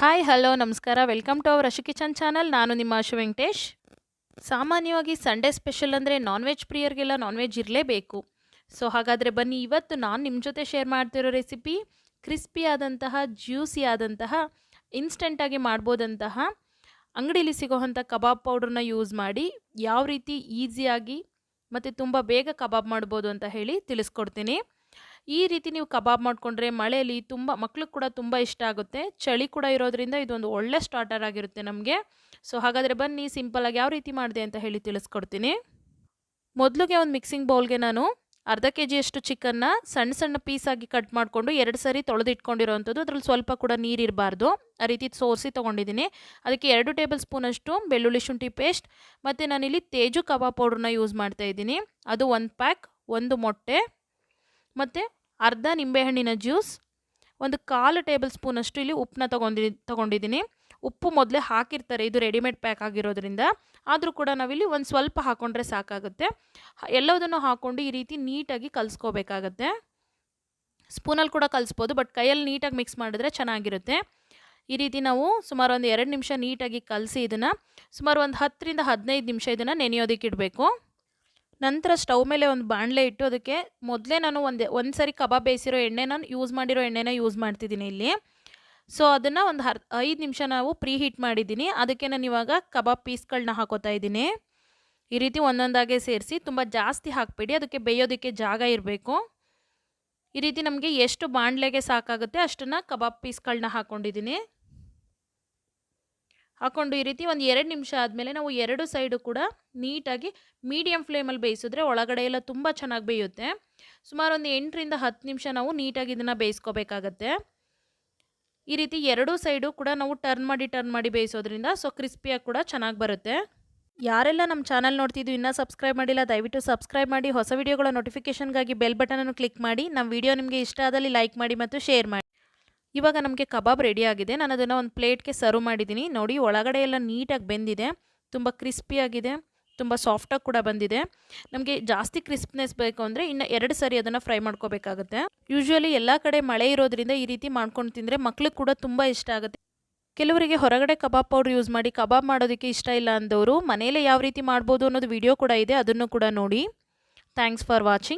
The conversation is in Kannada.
ಹಾಯ್ ಹಲೋ ನಮಸ್ಕಾರ. Welcome to our Rashi kitchen channel ನಾನು ನಿಮ್ಮ ಅಶು ವೆಂಕಟೇಶ್. ಸಾಮಾನ್ಯವಾಗಿ ಸಂಡೇ ಸ್ಪೆಷಲ್ ಅಂದರೆ ನಾನ್ ವೆಜ್ ಪ್ರಿಯರಿಗೆಲ್ಲ ನಾನ್ ವೆಜ್ ಇರಲೇಬೇಕು. ಸೊ ಹಾಗಾದರೆ ಬನ್ನಿ, ಇವತ್ತು ನಾನು ನಿಮ್ಮ ಜೊತೆ ಶೇರ್ ಮಾಡ್ತಿರೋ ರೆಸಿಪಿ ಕ್ರಿಸ್ಪಿ ಆದಂತಹ ಜ್ಯೂಸಿ ಆದಂತಹ ಇನ್ಸ್ಟೆಂಟಾಗಿ ಮಾಡ್ಬೋದಂತಹ ಅಂಗಡೀಲಿ ಸಿಗೋವಂಥ ಕಬಾಬ್ ಪೌಡ್ರನ್ನ ಯೂಸ್ ಮಾಡಿ ಯಾವ ರೀತಿ ಈಸಿಯಾಗಿ ಮತ್ತು ತುಂಬ ಬೇಗ ಕಬಾಬ್ ಮಾಡ್ಬೋದು ಅಂತ ಹೇಳಿ ತಿಳಿಸ್ಕೊಡ್ತೀನಿ. ಈ ರೀತಿ ನೀವು ಕಬಾಬ್ ಮಾಡಿಕೊಂಡ್ರೆ ಮಳೆಯಲ್ಲಿ ತುಂಬ, ಮಕ್ಳಿಗೆ ಕೂಡ ತುಂಬ ಇಷ್ಟ ಆಗುತ್ತೆ. ಚಳಿ ಕೂಡ ಇರೋದ್ರಿಂದ ಇದೊಂದು ಒಳ್ಳೆ ಸ್ಟಾರ್ಟರ್ ಆಗಿರುತ್ತೆ ನಮಗೆ. ಸೊ ಹಾಗಾದರೆ ಬನ್ನಿ ಸಿಂಪಲಾಗಿ ಯಾವ ರೀತಿ ಮಾಡಿದೆ ಅಂತ ಹೇಳಿ ತಿಳಿಸ್ಕೊಡ್ತೀನಿ. ಮೊದಲಿಗೆ ಒಂದು ಮಿಕ್ಸಿಂಗ್ ಬೌಲ್ಗೆ ನಾನು ಅರ್ಧ ಕೆ ಜಿಯಷ್ಟು ಚಿಕನ್ನ ಸಣ್ಣ ಸಣ್ಣ ಪೀಸಾಗಿ ಕಟ್ ಮಾಡಿಕೊಂಡು ಎರಡು ಸರಿ ತೊಳೆದಿಟ್ಕೊಂಡಿರೋವಂಥದ್ದು ಅದ್ರಲ್ಲಿ ಸ್ವಲ್ಪ ಕೂಡ ನೀರಿರಬಾರ್ದು ಆ ರೀತಿ ಸೋರಿಸಿ ತೊಗೊಂಡಿದ್ದೀನಿ. ಅದಕ್ಕೆ ಎರಡು ಟೇಬಲ್ ಸ್ಪೂನಷ್ಟು ಬೆಳ್ಳುಳ್ಳಿ ಶುಂಠಿ ಪೇಸ್ಟ್ ಮತ್ತು ನಾನಿಲ್ಲಿ ತೇಜು ಕಬಾಬ್ ಪೌಡ್ರನ್ನ ಯೂಸ್ ಮಾಡ್ತಾ ಇದ್ದೀನಿ. ಅದು ಒಂದು ಪ್ಯಾಕ್ ಒಂದು ಮೊಟ್ಟೆ ಮತ್ತು ಅರ್ಧ ನಿಂಬೆಹಣ್ಣಿನ ಜ್ಯೂಸ್, ಒಂದು ಕಾಲು ಟೇಬಲ್ ಸ್ಪೂನಷ್ಟು ಇಲ್ಲಿ ಉಪ್ಪನ್ನ ತೊಗೊಂಡಿ, ತೊಗೊಂಡಿದ್ದೀನಿ. ಉಪ್ಪು ಮೊದಲೇ ಹಾಕಿರ್ತಾರೆ, ಇದು ರೆಡಿಮೇಡ್ ಪ್ಯಾಕ್ ಆಗಿರೋದ್ರಿಂದ. ಆದರೂ ಕೂಡ ನಾವಿಲ್ಲಿ ಒಂದು ಸ್ವಲ್ಪ ಹಾಕ್ಕೊಂಡ್ರೆ ಸಾಕಾಗುತ್ತೆ. ಎಲ್ಲದನ್ನು ಹಾಕ್ಕೊಂಡು ಈ ರೀತಿ ನೀಟಾಗಿ ಕಲಿಸ್ಕೋಬೇಕಾಗತ್ತೆ. ಸ್ಪೂನಲ್ಲಿ ಕೂಡ ಕಲಿಸ್ಬೋದು, ಬಟ್ ಕೈಯಲ್ಲಿ ನೀಟಾಗಿ ಮಿಕ್ಸ್ ಮಾಡಿದ್ರೆ ಚೆನ್ನಾಗಿರುತ್ತೆ. ಈ ರೀತಿ ನಾವು ಸುಮಾರು ಒಂದು ಎರಡು ನಿಮಿಷ ನೀಟಾಗಿ ಕಲಸಿ ಇದನ್ನು, ಸುಮಾರು ಒಂದು ಹತ್ತರಿಂದ ಹದಿನೈದು ನಿಮಿಷ ಇದನ್ನು ನೆನೆಯೋದಕ್ಕೆ ಇಡಬೇಕು. ನಂತರ ಸ್ಟವ್ ಮೇಲೆ ಒಂದು ಬಾಣಲೆ ಇಟ್ಟು ಅದಕ್ಕೆ ಮೊದಲೇ ನಾನು ಒಂದು ಒಂದು ಸರಿ ಕಬಾಬ್ ಬೇಯಿಸಿರೋ ಎಣ್ಣೆ ನಾನು ಯೂಸ್ ಮಾಡಿರೋ ಎಣ್ಣೆನ ಯೂಸ್ ಮಾಡ್ತಿದ್ದೀನಿ ಇಲ್ಲಿ. ಸೊ ಅದನ್ನು ಒಂದು ಹರ್, ಐದು ನಿಮಿಷ ನಾವು ಪ್ರೀ ಹೀಟ್ ಮಾಡಿದ್ದೀನಿ. ಅದಕ್ಕೆ ನಾನು ಇವಾಗ ಕಬಾಬ್ ಪೀಸ್ಗಳನ್ನ ಹಾಕೋತಾ ಇದ್ದೀನಿ. ಈ ರೀತಿ ಒಂದೊಂದಾಗೆ ಸೇರಿಸಿ ತುಂಬ ಜಾಸ್ತಿ ಹಾಕಬೇಡಿ. ಅದಕ್ಕೆ ಬೇಯೋದಕ್ಕೆ ಜಾಗ ಇರಬೇಕು. ಈ ರೀತಿ ನಮಗೆ ಎಷ್ಟು ಬಾಣಲೆಗೆ ಸಾಕಾಗುತ್ತೆ ಅಷ್ಟನ್ನು ಕಬಾಬ್ ಪೀಸ್ಗಳನ್ನ ಹಾಕ್ಕೊಂಡಿದ್ದೀನಿ ಹಾಕ್ಕೊಂಡು ಈ ರೀತಿ ಒಂದು ಎರಡು ನಿಮಿಷ ಆದಮೇಲೆ ನಾವು ಎರಡು ಸೈಡು ಕೂಡ ನೀಟಾಗಿ ಮೀಡಿಯಮ್ ಫ್ಲೇಮಲ್ಲಿ ಬೇಯಿಸಿದ್ರೆ ಒಳಗಡೆ ಎಲ್ಲ ತುಂಬ ಚೆನ್ನಾಗಿ ಬೇಯುತ್ತೆ. ಸುಮಾರು ಒಂದು ಎಂಟರಿಂದ ಹತ್ತು ನಿಮಿಷ ನಾವು ನೀಟಾಗಿ ಇದನ್ನು ಬೇಯಿಸ್ಕೋಬೇಕಾಗತ್ತೆ. ಈ ರೀತಿ ಎರಡೂ ಸೈಡು ಕೂಡ ನಾವು ಟರ್ನ್ ಮಾಡಿ ಟರ್ನ್ ಮಾಡಿ ಬೇಯಿಸೋದ್ರಿಂದ ಸೊ ಕ್ರಿಸ್ಪಿಯಾಗಿ ಕೂಡ ಚೆನ್ನಾಗಿ ಬರುತ್ತೆ. ಯಾರೆಲ್ಲ ನಮ್ಮ ಚಾನಲ್ ನೋಡ್ತಿದ್ದು ಇನ್ನೂ ಸಬ್ಸ್ಕ್ರೈಬ್ ಮಾಡಿಲ್ಲ, ದಯವಿಟ್ಟು ಸಬ್ಸ್ಕ್ರೈಬ್ ಮಾಡಿ. ಹೊಸ ವಿಡಿಯೋಗಳ ನೋಟಿಫಿಕೇಷನ್ಗಾಗಿ ಬೆಲ್ ಬಟನನ್ನು ಕ್ಲಿಕ್ ಮಾಡಿ. ನಮ್ಮ ವಿಡಿಯೋ ನಿಮಗೆ ಇಷ್ಟ ಆದಲ್ಲಿ ಲೈಕ್ ಮಾಡಿ ಮತ್ತು ಶೇರ್ ಮಾಡಿ. ಇವಾಗ ನಮಗೆ ಕಬಾಬ್ ರೆಡಿ ಆಗಿದೆ. ನಾನು ಅದನ್ನು ಒಂದು ಪ್ಲೇಟ್ಗೆ ಸರ್ವ್ ಮಾಡಿದ್ದೀನಿ ನೋಡಿ, ಒಳಗಡೆ ಎಲ್ಲ ನೀಟಾಗಿ ಬೆಂದಿದೆ. ತುಂಬ ಕ್ರಿಸ್ಪಿಯಾಗಿದೆ ತುಂಬ ಸಾಫ್ಟಾಗಿ ಕೂಡ ಬಂದಿದೆ. ನಮಗೆ ಜಾಸ್ತಿ ಕ್ರಿಸ್ಪ್ನೆಸ್ ಬೇಕು ಅಂದರೆ ಇನ್ನು ಎರಡು ಸರಿ ಅದನ್ನು ಫ್ರೈ ಮಾಡ್ಕೋಬೇಕಾಗುತ್ತೆ. ಯೂಶ್ವಲಿ ಎಲ್ಲ ಕಡೆ ಮಳೆ ಇರೋದ್ರಿಂದ ಈ ರೀತಿ ಮಾಡ್ಕೊಂಡು ತಿಂದರೆ ಮಕ್ಳಿಗೆ ಕೂಡ ತುಂಬ ಇಷ್ಟ ಆಗುತ್ತೆ. ಕೆಲವರಿಗೆ ಹೊರಗಡೆ ಕಬಾಬ್ ಪೌಡ್ರ್ ಯೂಸ್ ಮಾಡಿ ಕಬಾಬ್ ಮಾಡೋದಕ್ಕೆ ಇಷ್ಟ ಇಲ್ಲ ಅಂದವರು ಮನೆಯಲ್ಲೇ ಯಾವ ರೀತಿ ಮಾಡ್ಬೋದು ಅನ್ನೋದು ವಿಡಿಯೋ ಕೂಡ ಇದೆ. ಅದನ್ನು ಕೂಡ ನೋಡಿ. Thanks for watching